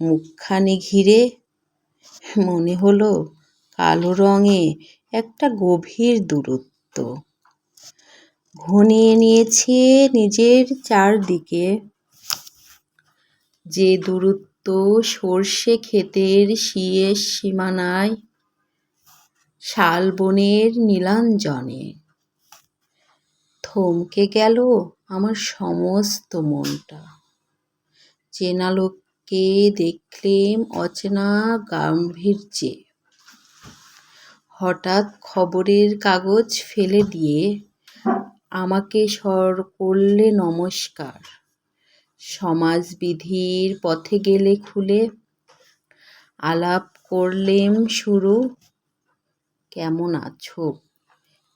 মুখখানি ঘিরে মনে হলো কালো রঙে একটা গভীর দূরত্ব। ঘনিয়ে নিয়েছে নিজের চারদিকে। যে দূরত্ব সর্ষে ক্ষেতের শিয়ের সীমানায় শালবনের নীলাঞ্জনে। থমকে গেল আমার সমস্ত মনটা। চেনা লোককে দেখলেম অচেনা গাম্ভীর্যে? হঠাৎ খবরের কাগজ ফেলে দিয়ে আমাকে সর করলে নমস্কার। সমাজবিধির পথে গেলে খুলে আলাপ করলেম শুরু। কেমন আছো?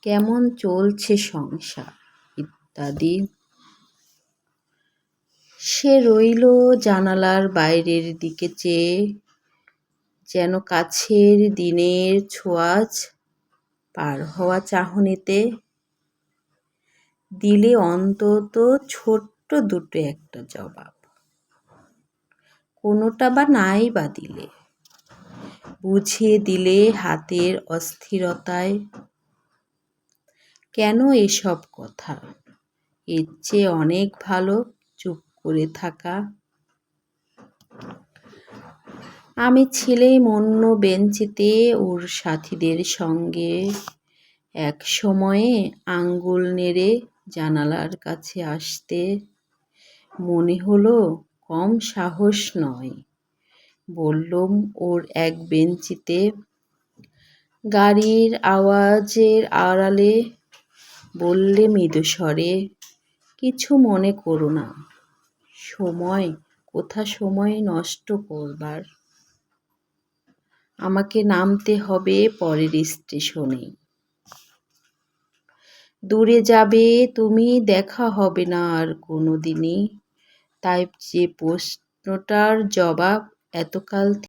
কেমন চলছে সংসার? ইত্যাদি। সে রইল জানালার বাইরের দিকে চেয়ে, যেন কাছের দিনের ছোঁয়াচ পার হওয়া চাহনিতে। দিলে অন্তত ছোট্ট দুটো একটা জবাব। কোনোটা বা নাই বা দিলে। বুঝিয়ে দিলে হাতের অস্থিরতায়। কেন এসব কথা? এর চেয়ে অনেক ভালো। করে থাকা। আমি ছিলেম অন্য বেঞ্চিতে ওর সাথীদের সঙ্গে। এক সময়ে আঙ্গুল নেড়ে জানালার কাছে আসতে মনে হলো কম সাহস নয়। বললুম ওর এক বেঞ্চিতে, গাড়ির আওয়াজের আড়ালে বললে মৃদু স্বরে কিছু মনে করো না। সময়, কোথা সময় নষ্ট করবার? আমাকে নামতে হবে পরের স্টেশনে দূরে যাবে, তুমি দেখা হবে না আর কোনো দিনই তাই যে প্রশ্নটার জবাব এতকাল